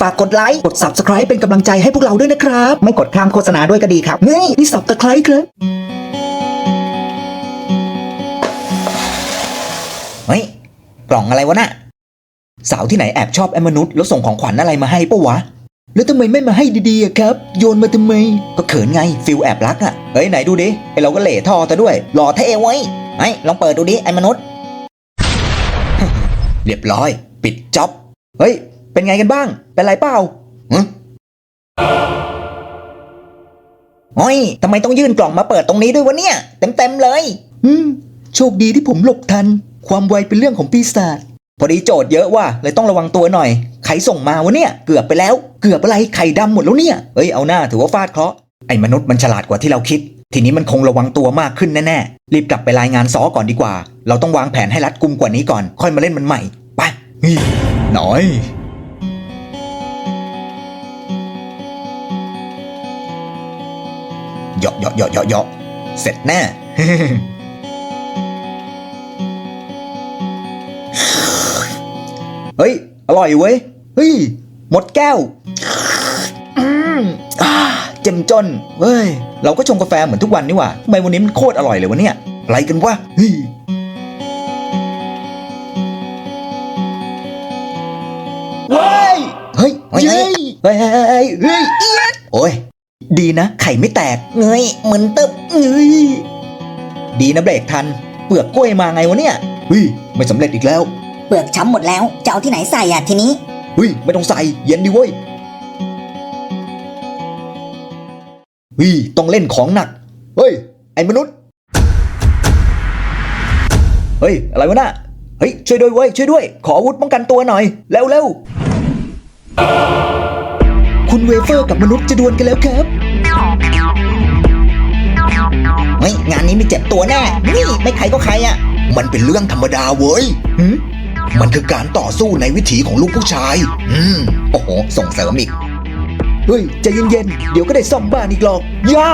ฝากกดไลค์ กด subscribe เป็นกำลังใจให้พวกเราด้วยนะครับ ไม่กดข้ามโฆษณาด้วยก็ดีครับเฮ้ยนี่ subscribe ครับเฮ้ยกล่องอะไรวะน่ะสาวที่ไหนแอบชอบไอ้มนุษย์แล้วส่งของขวัญอะไรมาให้ปะวะ แล้วทำไมไม่มาให้ดีๆอะครับ โยนมาทำไม ก็เขินไงฟิลแอบรักอะเฮ้ยไหนดูดิไอเราก็เหล่ท่อซะด้วย หล่อเท่ไว้ยไอ้ลองเปิดดูดิไอ้มนุษย์ เรียบร้อย ปิดจ็อบ เฮ้ย เป็นไงกันบ้าง เป็นไรเปล่าหึโอ้ยทำไมต้องยื่นกล่องมาเปิดตรงนี้ด้วยวะเนี่ยเต็มๆเลย อืม โชคดีที่ผมหลบทัน ความไวเป็นเรื่องของปีศาจพอดีโจทย์เยอะว่ะเลยต้องระวังตัวหน่อย ใครส่งมาวะเนี่ย เกือบไปแล้ว เกือบอะไรไข่ดำหมดแล้วเนี่ย เอ้ยเอาหน้าถือว่าฟาดเคราะห์ ไอ้มนุษย์มันฉลาดกว่าที่เราคิด ทีนี้มันคงระวังตัวมากขึ้นแน่ๆ รีบกลับไปรายงานซอก่อนดีกว่า เราต้องวางแผนให้รัดกุมกว่านี้ก่อน ค่อยมาเล่นมันใหม่ ไปนี่หน่อย เหยาะเหยาะเหยาะเหยาะเหยาะเสร็จแน่เฮ้ย อร่อยเว้ย เฮ้ย หมดแก้วอืมอ่าเจ็มจน เฮ้ย เราก็ชงกาแฟเหมือนทุกวันนี่หว่าทำไมวันนี้มันโคตรอร่อยเลยวะเนี่ย อะไรกันวะ เฮ้ยว้ายเฮ้ย เฮ้ย เฮ้ย เฮ้ยเฮ้ยเฮ้ยเฮ้ยเอี๊ยดโอ้ย ดีนะ ไข่ไม่แตก เงยเหมือนตึบเงยดีนะเบรกทัน เปลือกกล้วยมาไงวะเนี่ยเฮ้ยไม่สำเร็จอีกแล้ว เปลือกช้ำหมดแล้ว จะเอาที่ไหนใส่อะทีนี้ เฮ้ยไม่ต้องใส่ เย็นดิเว้ยเฮ้ยต้องเล่นของหนัก เฮ้ย ไอ้มนุษย์ เฮ้ย อะไรวะน่ะ เฮ้ย ช่วยด้วยเว้ย ช่วยด้วย ขออาวุธป้องกันตัวหน่อย เร็วเร็วคุณ เวเฟอร์กับมนุษย์จะดวลกันแล้วครับ เฮ้ยงานนี้มีเจ็บตัวแน่ นี่ไม่ใครก็ใครอะ มันเป็นเรื่องธรรมดาเว้ยหืมมันคือการต่อสู้ในวิถีของลูกผู้ชาย อืม โอ้โห ส่งเสริมอีก เฮ้ยใจเย็นๆ เดี๋ยวก็ได้ซ่อมบ้านอีกหรอก ย่า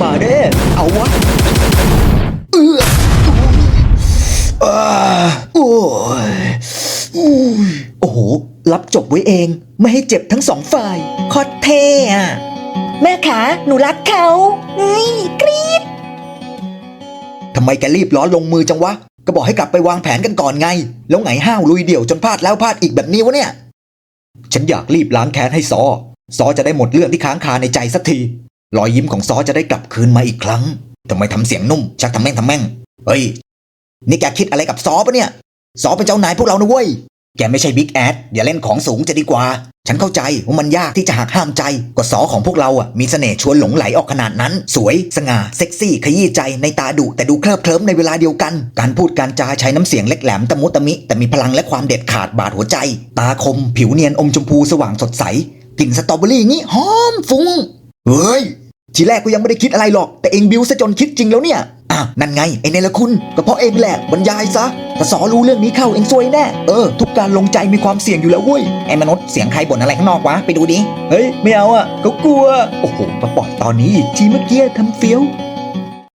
มาเด้ เอาวะ โอ้โห รับจบไว้เอง ไม่ให้เจ็บทั้งสองฝ่ายคตเท่อะแม่ขาหนูรักเขาเฮ้ยกรี๊ดทำไมแกรีบร้อนลงมือจังวะ ก็บอกให้กลับไปวางแผนกันก่อนไง แล้วไงห้าวลุยเดี่ยวจนพลาดแล้วพลาดอีกแบบนี้วะเนี่ย ฉันอยากรีบล้างแค้นให้ซอ ซอจะได้หมดเรื่องที่ค้างคาในใจสักที รอยยิ้มของซอจะได้กลับคืนมาอีกครั้งทำไมทำเสียงนุ่ม ชักทำแม่งทำแม่ง เฮ้ย นี่แกคิดอะไรกับซอปะเนี่ย ซอเป็นเจ้านายพวกเรานะเว้ย แกไม่ใช่บิ๊กแอดอย่าเล่นของสูงจะดีกว่า ฉันเข้าใจว่ามันยากที่จะหักห้ามใจก็ซอของพวกเราอะมีเสน่ห์ชวนหลงไหลออกขนาดนั้น สวย สง่า เซ็กซี่ ขยี้ใจในตาดุแต่ดูเคลิบเคลิ้มในเวลาเดียวกัน การพูดการจาใช้น้ำเสียงเล็กแหลมตะมุตะมิ แต่มีพลังและความเด็ดขาดบาดหัวใจ ตาคม ผิวเนียนอมชมพูสว่างสดใสกลิ่นสตรอเบอรี่งี้หอมฟุ้งเฮ้ยทีแรกก็ยังไม่ได้คิดอะไรหรอก แต่เองบิวซะจนคิดจริงแล้วเนี่ยอะนั่นไงไอ้เนรคุณก็เพราะเองแหละบรรยายซะ ถ้าสอรู้เรื่องนี้เข้าเองซวยแน่ เออ ทุกการลงใจมีความเสี่ยงอยู่แล้วเว้ย ไอ้มนุษย์เสียงใครบ่นอะไรข้างนอกวะ ไปดูดิ เฮ้ย ไม่เอาอะเขากลัว โอ้โหมาปล่อยตอนนี้อีกทีเมื่อกี้ทำเฟี้ยว